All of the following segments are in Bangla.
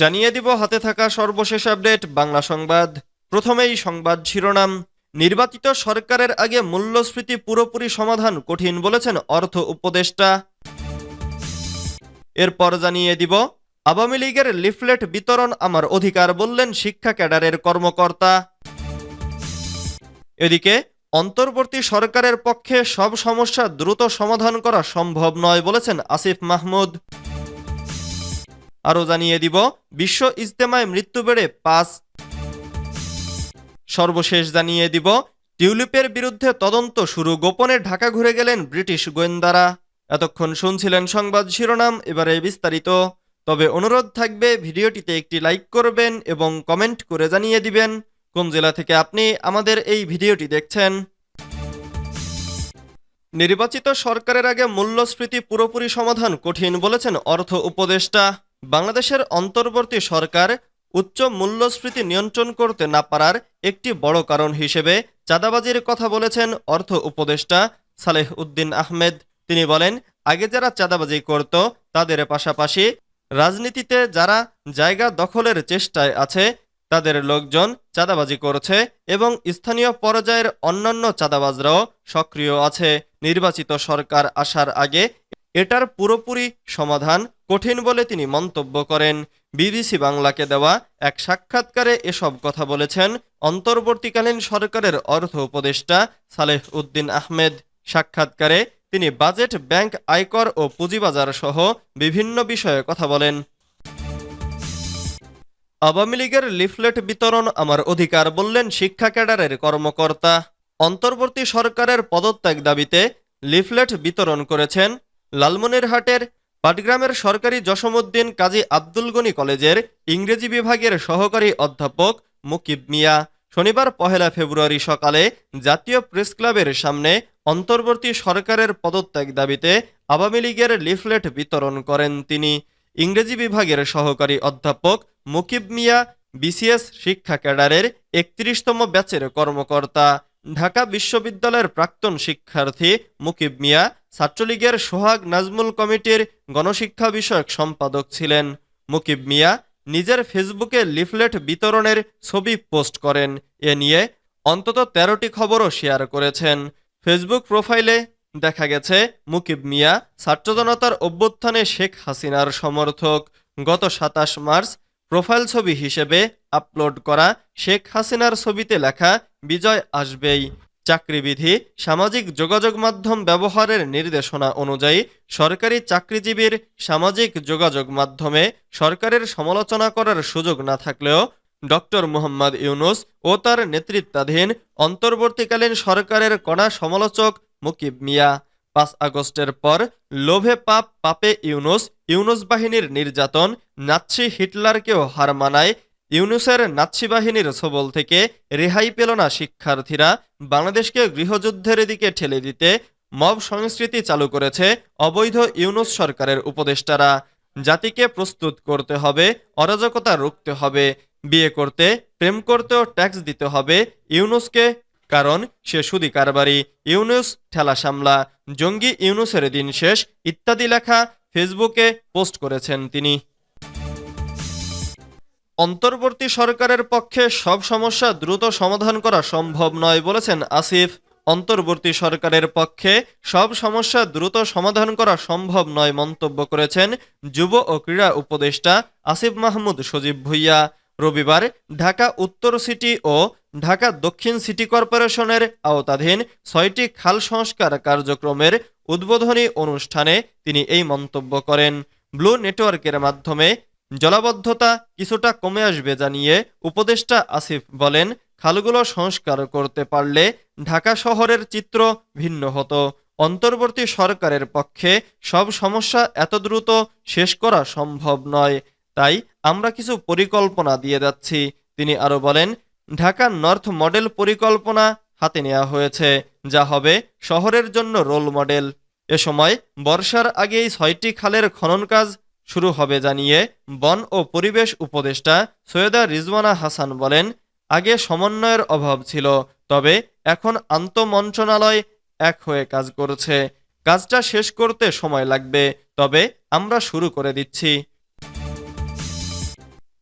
জানিয়ে দিব হাতে থাকা সর্বশেষ আপডেট, বাংলা সংবাদ। প্রথমেই সংবাদ শিরোনাম। নির্বাচিত সরকারের আগে মূল্যস্ফীতি পুরোপুরি সমাধান কঠিন বলেছেন অর্থ উপদেষ্টা। এরপর জানিয়ে দিব, আওয়ামী লীগের লিফলেট বিতরণ আমার অধিকার বললেন শিক্ষা ক্যাডারের কর্মকর্তা। এদিকে, অন্তর্বর্তী সরকারের পক্ষে সব সমস্যা দ্রুত সমাধান করা সম্ভব নয় বলেছেন আসিফ মাহমুদ। আরও জানিয়ে দিব, বিশ্ব ইজতেমায় মৃত্যু বেড়ে পাঁচ। সর্বশেষ জানিয়ে দিব, টিউলিপের বিরুদ্ধে তদন্ত শুরু, গোপনে ঢাকা ঘুরে গেলেন ব্রিটিশ গোয়েন্দারা। এতক্ষণ শুনছিলেন সংবাদ শিরোনাম, এবারে বিস্তারিত। তবে অনুরোধ থাকবে, ভিডিওটিতে একটি লাইক করবেন এবং কমেন্ট করে জানিয়ে দিবেন, কোন জেলা থেকে আপনি আমাদের এই ভিডিওটি দেখছেন। নির্বাচিত সরকারের আগে মূল্যস্ফীতি পুরোপুরি সমাধান কঠিন বলেছেন অর্থ উপদেষ্টা। বাংলাদেশের অন্তর্বর্তী সরকার উচ্চ মূল্যস্ফীতি নিয়ন্ত্রণ করতে না পারার একটি বড় কারণ হিসেবে চাঁদাবাজির কথা বলেছেন অর্থ উপদেষ্টা সালেহ উদ্দিন আহমেদ। তিনি বলেন, আগে যারা চাঁদাবাজি করত, তাদের পাশাপাশি রাজনীতিতে যারা জায়গা দখলের চেষ্টায় আছে, তাদের লোকজন চাঁদাবাজি করছে এবং স্থানীয় পর্যায়ের অন্যান্য চাঁদাবাজরাও সক্রিয় আছে। নির্বাচিত সরকার আসার আগে এটার পুরোপুরি সমাধান কঠিন বলে তিনি মন্তব্য করেন। বিবিসি বাংলাকে দেওয়া এক সাক্ষাৎকারে এসব কথা বলেছেন অন্তর্বর্তীকালীন সরকারের অর্থ উপদেষ্টা সালেহ উদ্দিন আহমেদ। সাক্ষাৎকারে তিনি বাজেট, ব্যাংক আয়কর ও পুঁজিবাজার সহ বিভিন্ন বিষয়ে কথা বলেন। আওয়ামী লীগের লিফলেট বিতরণ আমার অধিকার বললেন শিক্ষা ক্যাডারের কর্মকর্তা। অন্তর্বর্তী সরকারের পদত্যাগ দাবিতে লিফলেট বিতরণ করেছেন লালমনিরহাটের পাটগ্রামের সরকারি জসমুদ্দিন কাজী আব্দুল গনি কলেজের ইংরেজি বিভাগের সহকারী অধ্যাপক মুকিব মিয়া। শনিবার পহেলা ফেব্রুয়ারি সকালে জাতীয় প্রেস ক্লাবের সামনে অন্তর্বর্তী সরকারের পদত্যাগ দাবিতে আওয়ামী লীগের লিফলেট বিতরণ করেন তিনি। ইংরেজি বিভাগের সহকারী অধ্যাপক মুকিব মিয়া বিসিএস শিক্ষা ক্যাডারের একত্রিশতম ব্যাচের কর্মকর্তা। ঢাকা বিশ্ববিদ্যালয়ের প্রাক্তন শিক্ষার্থী মুকিব মিয়া ছাত্রলীগের সোহাগ নাজমুল কমিটির গণশিক্ষা বিষয়ক সম্পাদক ছিলেন। মুকিব মিয়া নিজের ফেসবুকে লিফলেট বিতরণের ছবি পোস্ট করেন। এ নিয়ে অন্তত তেরোটি খবরও শেয়ার করেছেন। ফেসবুক প্রোফাইলে দেখা গেছে, মুকিব মিয়া ছাত্র জনতার অভ্যুত্থানে শেখ হাসিনার সমর্থক। গত সাতাশ মার্চ প্রোফাইল ছবি হিসেবে আপলোড করা শেখ হাসিনার ছবিতে লেখা, বিজয় আসবেই। চাকরিবিধি, সামাজিক যোগাযোগ মাধ্যম ব্যবহারের নির্দেশনা অনুযায়ী সরকারি চাকরিজীবীর সামাজিক যোগাযোগ মাধ্যমে সরকারের সমালোচনা করার সুযোগ না থাকলেও ডক্টর মুহাম্মদ ইউনুস ও তার নেতৃত্বাধীন অন্তর্বর্তীকালীন সরকারের কড়া সমালোচক মুকিব মিয়া। পাঁচ আগস্টের পর লোভে পাপ পাপে ইউনুস ইউনুস বাহিনীর নির্যাতন, নাৎসি হিটলারকেও হার মানায় ইউনুসের নাৎসি বাহিনীর ছবল থেকে রেহাই পেল না শিক্ষার্থীরা। বাংলাদেশকে গৃহযুদ্ধের দিকে ঠেলে দিতে মব সংস্কৃতি চালু করেছে অবৈধ ইউনুস সরকারের উপদেষ্টারা। জাতিকে প্রস্তুত করতে হবে, অরাজকতা রুখতে হবে, বিয়ে করতে, প্রেম করতেও ট্যাক্স দিতে হবে ইউনুসকে, কারণ সে সুদি কারবারি, ইউনুস ঠেলা সামলা, জঙ্গি ইউনুসের দিন শেষ ইত্যাদি লেখা ফেসবুকে পোস্ট করেছেন তিনি। অন্তর্বর্তী সরকারের পক্ষে সব সমস্যা দ্রুত সমাধান করা সম্ভব নয় বলেছেন আসিফ। অন্তর্বর্তী সরকারের পক্ষে সব সমস্যা দ্রুত সমাধান করা সম্ভব নয় মন্তব্য করেছেন যুব ও ক্রীড়া উপদেষ্টা আসিফ মাহমুদ সজীব ভুইয়া। রবিবার ঢাকা উত্তর সিটি ও ঢাকা দক্ষিণ সিটি কর্পোরেশনের আওতাধীন ছয়টি খাল সংস্কার কার্যক্রমের উদ্বোধনী অনুষ্ঠানে তিনি এই মন্তব্য করেন। ব্লু নেটওয়ার্কের মাধ্যমে জলাবদ্ধতা কিছুটা কমে আসবে জানিয়ে উপদেষ্টা আসিফ বলেন, খালগুলো সংস্কার করতে পারলে ঢাকা শহরের চিত্র ভিন্ন হতো। অন্তর্বর্তী সরকারের পক্ষে সব সমস্যা এত দ্রুত শেষ করা সম্ভব নয়, তাই আমরা কিছু পরিকল্পনা দিয়ে যাচ্ছি। তিনি আরও বলেন ঢাকা নর্থ মডেল পরিকল্পনা হাতে নেওয়া হয়েছে, যা হবে শহরের জন্য রোল মডেল। এ সময় বর্ষার আগেই ছয়টি খালের খনন কাজ শুরু হবে জানিয়ে বন ও পরিবেশ উপদেষ্টা সৈয়দা রিজওয়ানা হাসান বলেন, আগে সমন্বয়ের অভাব ছিল, তবে এখন আন্তঃমন্ত্রণালয় এক হয়ে কাজ করছে। কাজটা শেষ করতে সময় লাগবে, তবে আমরা শুরু করে দিচ্ছি।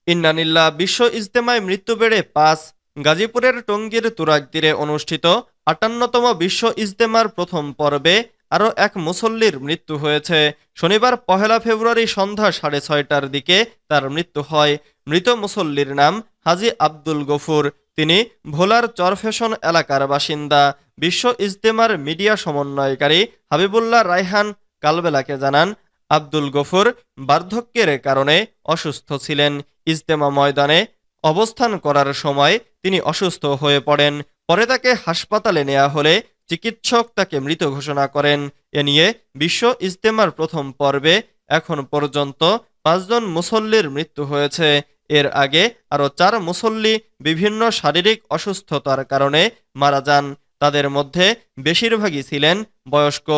ইন্নানিল্লা বিশ্ব ইজতেমায় মৃত্যু বেড়ে পাঁচ, গাজীপুরের টঙ্গীর তুরাগ তীরে অনুষ্ঠিত আটান্নতম বিশ্ব ইজতেমার প্রথম পর্বে আরও এক মুসল্লির মৃত্যু হয়েছে। শনিবার পহেলা ফেব্রুয়ারি সন্ধ্যা সাড়ে ছয়টার দিকে তার মৃত্যু হয়। মৃত মুসল্লির নাম হাজি আব্দুল গফুর। তিনি ভোলার চরফেশন এলাকার বাসিন্দা। বিশ্ব ইজতেমার মিডিয়া সমন্বয়কারী হাবিবুল্লাহ রায়হান কালবেলাকে জানান, আব্দুল গফুর বার্ধক্যের কারণে অসুস্থ ছিলেন। ইজতেমা ময়দানে অবস্থান করার সময় তিনি অসুস্থ হয়ে পড়েন। পরে তাকে হাসপাতালে নেওয়া হলে চিকিৎসক তাকে মৃত ঘোষণা করেন। এ নিয়ে বিশ্ব ইজতেমার প্রথম পর্বে এখন পর্যন্ত পাঁচজন মুসল্লির মৃত্যু হয়েছে। এর আগে আরও চার মুসল্লি বিভিন্ন শারীরিক অসুস্থতার কারণে মারা যান। তাদের মধ্যে বেশিরভাগই ছিলেন বয়স্ক।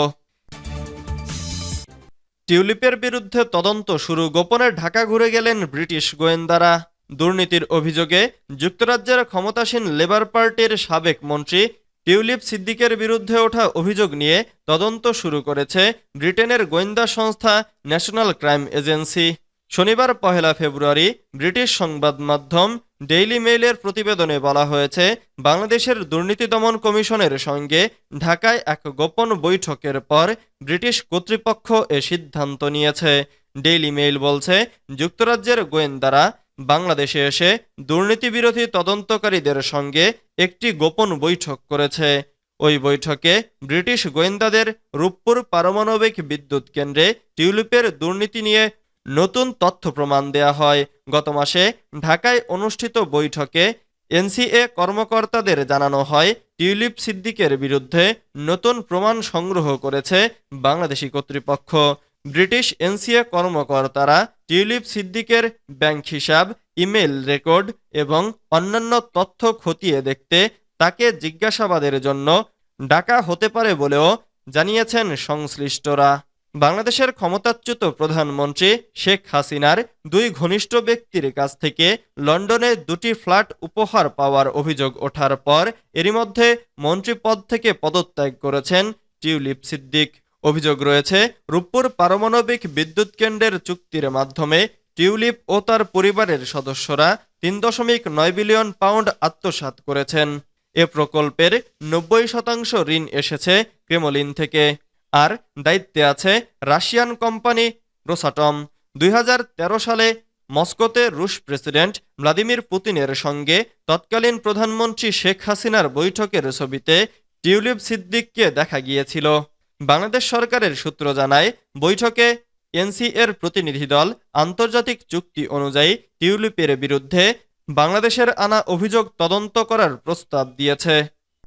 টিউলিপের বিরুদ্ধে তদন্ত শুরু, গোপনে ঢাকা ঘুরে গেলেন ব্রিটিশ গোয়েন্দারা। দুর্নীতির অভিযোগে যুক্তরাজ্যের ক্ষমতাসীন লেবার পার্টির সাবেক মন্ত্রী টিউলিপ সিদ্দিকের বিরুদ্ধে ওঠা অভিযোগ নিয়ে তদন্ত শুরু করেছে ব্রিটেনের গোয়েন্দা সংস্থা ন্যাশনাল ক্রাইম এজেন্সি। শনিবার পহেলা ফেব্রুয়ারি ব্রিটিশ সংবাদ মাধ্যম ডেইলি মেইলের প্রতিবেদনে বলা হয়েছে, বাংলাদেশের দুর্নীতি দমন কমিশনের সঙ্গে ঢাকায় এক গোপন বৈঠকের পর ব্রিটিশ কর্তৃপক্ষ এ সিদ্ধান্ত নিয়েছে। ডেইলি মেইল বলছে, যুক্তরাজ্যের গোয়েন্দারা বাংলাদেশে এসে দুর্নীতিবিরোধী তদন্তকারীদের সঙ্গে একটি গোপন বৈঠক করেছে। ওই বৈঠকে ব্রিটিশ গোয়েন্দাদের রূপপুর পারমাণবিক বিদ্যুৎ কেন্দ্রে টিউলিপের দুর্নীতি নিয়ে নতুন তথ্য প্রমাণ দেয়া হয়। গত মাসে ঢাকায় অনুষ্ঠিত বৈঠকে এনসিএ কর্মকর্তাদের জানানো হয়, টিউলিপ সিদ্দিকের বিরুদ্ধে নতুন প্রমাণ সংগ্রহ করেছে বাংলাদেশি কর্তৃপক্ষ। ব্রিটিশ এনসিএ কর্মকর্তারা টিউলিপ সিদ্দিকের ব্যাংক হিসাব ইমেল রেকর্ড এবং অন্যান্য তথ্য খতিয়ে দেখতে তাকে জিজ্ঞাসাবাদের জন্য ডাকা হতে পারে বলেও জানিয়েছেন সংশ্লিষ্টরা। বাংলাদেশের ক্ষমতাচ্যুত প্রধানমন্ত্রী শেখ হাসিনার দুই ঘনিষ্ঠ ব্যক্তির কাছ থেকে লন্ডনে দুটি ফ্ল্যাট উপহার পাওয়ার অভিযোগ ওঠার পর এরই মধ্যে মন্ত্রীপদ থেকে পদত্যাগ করেছেন টিউলিপ সিদ্দিক। অভিযোগ রয়েছে, রূপপুর পারমাণবিক বিদ্যুৎ কেন্দ্রের চুক্তির মাধ্যমে টিউলিপ ও তার পরিবারের সদস্যরা তিন দশমিক নয় বিলিয়ন পাউন্ড আত্মসাৎ করেছেন। এ প্রকল্পের নব্বই শতাংশ ঋণ এসেছে ক্রেমলিন থেকে। আর দায়িত্বে আছে রাশিয়ান কোম্পানি রোসাটম। দুই হাজার তেরো সালে মস্কোতে রুশ প্রেসিডেন্ট ভ্লাদিমির পুতিনের সঙ্গে তৎকালীন প্রধানমন্ত্রী শেখ হাসিনার বৈঠকের ছবিতে টিউলিপ সিদ্দিককে দেখা গিয়েছিল। বাংলাদেশ সরকারের সূত্র জানায়, বৈঠকে এনসিএর প্রতিনিধি দল আন্তর্জাতিক চুক্তি অনুযায়ী টিউলিপের বিরুদ্ধে বাংলাদেশের আনা অভিযোগ তদন্ত করার প্রস্তাব দিয়েছে।